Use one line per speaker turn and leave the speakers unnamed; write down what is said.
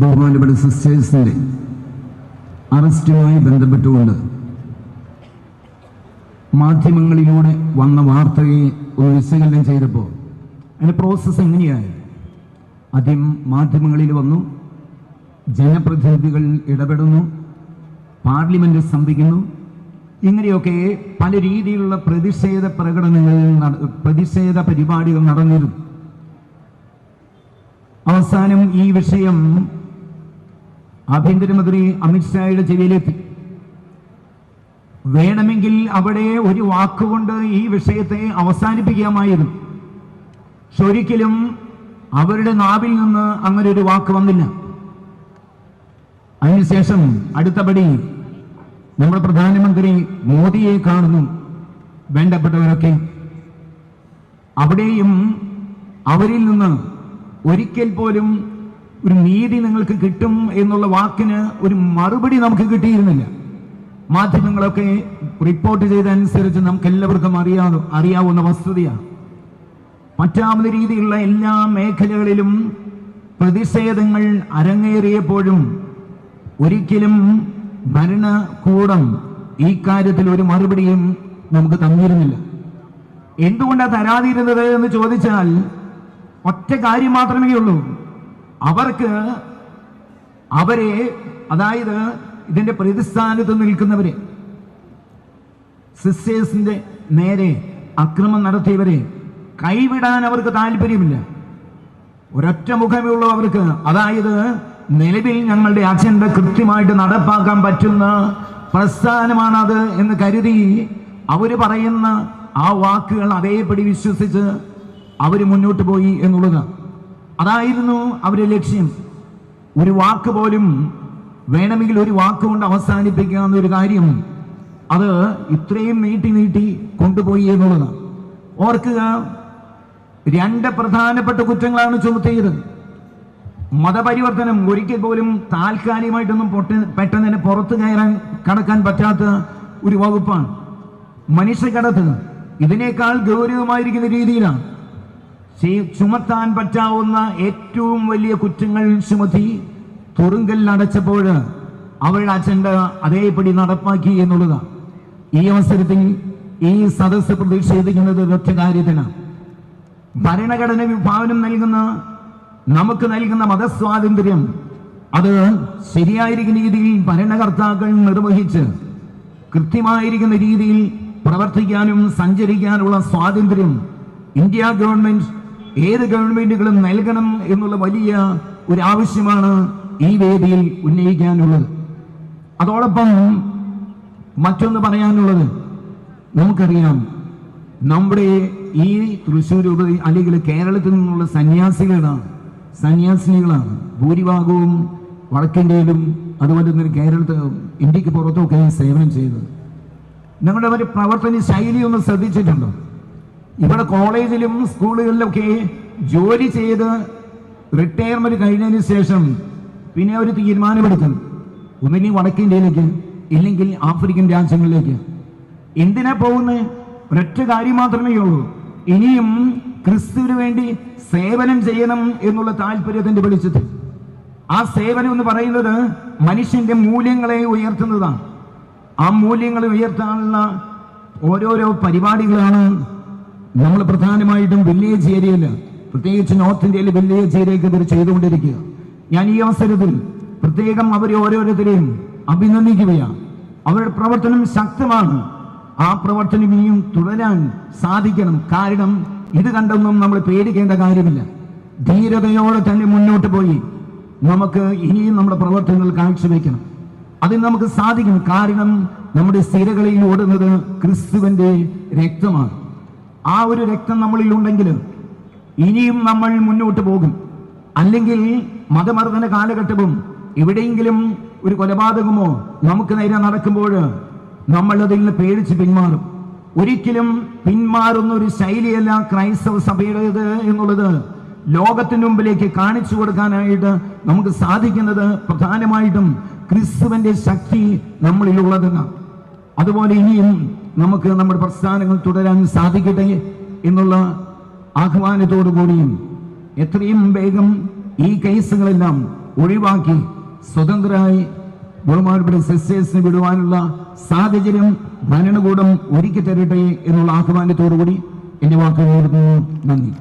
ബഹുമാനപ്പെട്ട സിസ്റ്റേഴ്സിന്റെ അറസ്റ്റുമായി ബന്ധപ്പെട്ടുകൊണ്ട് മാധ്യമങ്ങളിലൂടെ വന്ന വാർത്തയെ ഒന്ന് വിശകലനം ചെയ്തപ്പോൾ അതിന്റെ പ്രോസസ്സ് എങ്ങനെയായി? ആദ്യം മാധ്യമങ്ങളിൽ വന്നു ജനപ്രതിനിധികൾ ഇടപെടുന്നു പാർലമെന്റ് സ്തംഭിക്കുന്നു. ഇങ്ങനെയൊക്കെ പല രീതിയിലുള്ള പ്രതിഷേധ പ്രകടനങ്ങൾ പ്രതിഷേധ പരിപാടികൾ നടന്നിരുന്നു. അവസാനം ഈ വിഷയം ആഭ്യന്തരമന്ത്രി അമിത്ഷായുടെ ചെവിയിലെത്തി. വേണമെങ്കിൽ അവിടെ ഒരു വാക്കുകൊണ്ട് ഈ വിഷയത്തെ അവസാനിപ്പിക്കാമായിരുന്നു. പക്ഷെ ഒരിക്കലും അവരുടെ നാവിൽ നിന്ന് അങ്ങനെ ഒരു വാക്ക് വന്നില്ല. അതിനുശേഷം അടുത്തപടി നമ്മുടെ പ്രധാനമന്ത്രി മോദിയെ കാണുന്നു. വേണ്ടപ്പെട്ടവരൊക്കെ. അവിടെയും അവരിൽ നിന്ന് ഒരിക്കൽ പോലും ഒരു നീതി നിങ്ങൾക്ക് കിട്ടും എന്നുള്ള വാക്കിന് ഒരു മറുപടി നമുക്ക് കിട്ടിയിരുന്നില്ല. മാധ്യമങ്ങളൊക്കെ റിപ്പോർട്ട് ചെയ്തതനുസരിച്ച് നമുക്ക് എല്ലാവർക്കും അറിയാതെ അറിയാവുന്ന വസ്തുതയാണ്. പറ്റാവുന്ന രീതിയിലുള്ള എല്ലാ മേഖലകളിലും പ്രതിഷേധങ്ങൾ അരങ്ങേറിയപ്പോഴും ഒരിക്കലും ഭരണകൂടം ഈ കാര്യത്തിൽ ഒരു മറുപടിയും നമുക്ക് തന്നിരുന്നില്ല. എന്തുകൊണ്ടാണ് തരാതിരുന്നത് എന്ന് ചോദിച്ചാൽ ഒറ്റ കാര്യം മാത്രമേ ഉള്ളൂ അവർക്ക് അവരെ അതായത് ഇതിന്റെ പ്രതിസ്ഥാനത്ത് നിൽക്കുന്നവരെ സിസ്റ്റേഴ്സിന്റെ നേരെ അക്രമം നടത്തിയവരെ കൈവിടാൻ അവർക്ക് താല്പര്യമില്ല. ഒരൊറ്റ മുഖമേ ഉള്ളൂ അവർക്ക്. അതായത് നിലവിൽ ഞങ്ങളുടെ അജണ്ട കൃത്യമായിട്ട് നടപ്പാക്കാൻ പറ്റുന്ന പ്രസ്ഥാനമാണത് എന്ന് കരുതി അവർ പറയുന്ന ആ വാക്കുകൾ അതേപടി വിശ്വസിച്ച് അവർ മുന്നോട്ട് പോയി എന്നുള്ളത് അതായിരുന്നു അവരുടെ ലക്ഷ്യം. ഒരു വാക്ക് പോലും വേണമെങ്കിൽ ഒരു വാക്കുകൊണ്ട് അവസാനിപ്പിക്കാവുന്ന ഒരു കാര്യം. അത് ഇത്രയും നീട്ടി നീട്ടി കൊണ്ടുപോയി എന്നുള്ളതാണ് ഓർക്കുക രണ്ട് പ്രധാനപ്പെട്ട കുറ്റങ്ങളാണ് ചുമത്തിയത്. മതപരിവർത്തനം ഒരിക്കൽ പോലും താൽക്കാലികമായിട്ടൊന്നും പൊട്ട പെട്ടെന്ന് തന്നെ പുറത്തു കയറാൻ കടക്കാൻ പറ്റാത്ത ഒരു വകുപ്പാണ്. മനുഷ്യക്കടത്ത് ഇതിനേക്കാൾ ഗൗരവമായിരിക്കുന്ന രീതിയിലാണ്. ചുമത്താൻ പറ്റാവുന്ന ഏറ്റവും വലിയ കുറ്റങ്ങൾ ചുമത്തി തുറുങ്കലിൽ അടച്ചപ്പോൾ അവരുടെ അജണ്ട അതേപടി നടപ്പാക്കി എന്നുള്ളതാണ് ഈ അവസരത്തിൽ ഈ സദസ്സ് പ്രതിഷേധിക്കുന്നത് ഒറ്റ കാര്യത്തിനാണ് ഭരണഘടന വിഭാവനം നൽകുന്ന നമുക്ക് നൽകുന്ന മതസ്വാതന്ത്ര്യം അത് ശരിയായിരിക്കുന്ന രീതിയിൽ ഭരണകർത്താക്കൾ നിർവഹിച്ച് കൃത്യമായിരിക്കുന്ന രീതിയിൽ പ്രവർത്തിക്കാനും സഞ്ചരിക്കാനുള്ള സ്വാതന്ത്ര്യം ഇന്ത്യ ഗവൺമെന്റ് ഏത് ഗവൺമെന്റുകളും നൽകണം എന്നുള്ള വലിയ ഒരു ആവശ്യമാണ് ഈ വേദിയിൽ ഉന്നയിക്കാനുള്ളത്. അതോടൊപ്പം മറ്റൊന്ന് പറയാനുള്ളത് നമുക്കറിയാം നമ്മുടെ ഈ തൃശ്ശൂർ അല്ലെങ്കിൽ കേരളത്തിൽ നിന്നുള്ള സന്യാസികളാണ്. സന്യാസിനികളാണ്. ഭൂരിഭാഗവും വടക്കിന്റെയിലും അതുപോലെ തന്നെ കേരളത്തിൽ ഇന്ത്യയ്ക്ക് പുറത്തുമൊക്കെ സേവനം ചെയ്തത്. നമ്മുടെ ഒരു പ്രവർത്തന ശൈലി ഒന്ന് ശ്രദ്ധിച്ചിട്ടുണ്ടോ? ഇവിടെ കോളേജിലും സ്കൂളുകളിലൊക്കെ ജോലി ചെയ്ത് റിട്ടയർമെന്റ് കഴിഞ്ഞതിന് ശേഷം പിന്നെ ഒരു തീരുമാനമെടുക്കും. ഒന്നില്ലെങ്കിൽ വടക്കേ ഇന്ത്യയിലേക്ക് ഇല്ലെങ്കിൽ ആഫ്രിക്കൻ രാജ്യങ്ങളിലേക്ക്. എന്തിനാ പോകുന്നത്? ഒരൊറ്റ കാര്യം മാത്രമേ ഉള്ളൂ. ഇനിയും ക്രിസ്തുവിന് വേണ്ടി സേവനം ചെയ്യണം എന്നുള്ള താല്പര്യത്തിന്റെ വെളിച്ചത്തിൽ. ആ സേവനം എന്ന് പറയുന്നത് മനുഷ്യന്റെ മൂല്യങ്ങളെ ഉയർത്തുന്നതാണ്. ആ മൂല്യങ്ങളെ ഉയർത്താനുള്ള ഓരോരോ പരിപാടികളാണ് നമ്മൾ പ്രധാനമായിട്ടും വില്ലേജ് ഏരിയയിൽ പ്രത്യേകിച്ച് നോർത്ത് ഇന്ത്യയിൽ വില്ലേജ് ഏരിയയ്ക്ക് ഇവർ ചെയ്തുകൊണ്ടിരിക്കുക. ഞാൻ ഈ അവസരത്തിൽ പ്രത്യേകം അവരെ ഓരോരുത്തരെയും അഭിനന്ദിക്കുകയാണ്. അവരുടെ പ്രവർത്തനം ശക്തമാണ്. ആ പ്രവർത്തനം ഇനിയും തുടരാൻ സാധിക്കണം. കാരണം ഇത് കണ്ടൊന്നും നമ്മൾ പേടിക്കേണ്ട കാര്യമില്ല. ധീരതയോടെ തന്നെ മുന്നോട്ട് പോയി നമുക്ക് ഇനിയും നമ്മുടെ പ്രവർത്തനങ്ങൾ കാഴ്ചവെക്കണം. അതിന് നമുക്ക് സാധിക്കും കാരണം നമ്മുടെ സ്ഥിരകളിൽ ഓടുന്നത് ക്രിസ്തുവിന്റെ രക്തമാണ്. ആ ഒരു രക്തം നമ്മളിൽ ഉണ്ടെങ്കിൽ ഇനിയും നമ്മൾ മുന്നോട്ട് പോകും. അല്ലെങ്കിൽ മതമർദ്ദന കാലഘട്ടവും എവിടെയെങ്കിലും ഒരു കൊലപാതകമോ നമുക്ക് നേരെ നടക്കുമ്പോൾ നമ്മൾ അതിൽ നിന്ന് പേടിച്ച് പിന്മാറും. ഒരിക്കലും പിന്മാറുന്ന ഒരു ശൈലിയല്ല ക്രൈസ്തവ സഭയുടേത് എന്നുള്ളത് ലോകത്തിന് മുമ്പിലേക്ക് കാണിച്ചു കൊടുക്കാനായിട്ട് നമുക്ക് സാധിക്കുന്നത് പ്രധാനമായിട്ടും ക്രിസ്തുവിന്റെ ശക്തി നമ്മളിലുള്ളതെന്ന് അതുപോലെ ഇനിയും നമുക്ക് നമ്മുടെ പ്രസ്ഥാനങ്ങൾ തുടരാൻ സാധിക്കട്ടെ എന്നുള്ള ആഹ്വാനത്തോടു കൂടിയും എത്രയും വേഗം ഈ കേസുകളെല്ലാം ഒഴിവാക്കി സ്വതന്ത്രമായി ബഹുമാനപ്പെട്ട സിസ്റ്റേഴ്സിന് വിടുവാനുള്ള സാഹചര്യം ഭരണകൂടം ഒരുക്കി തരട്ടെ എന്നുള്ള ആഹ്വാനത്തോടുകൂടി എന്റെ വാക്കുകൾ നന്ദി.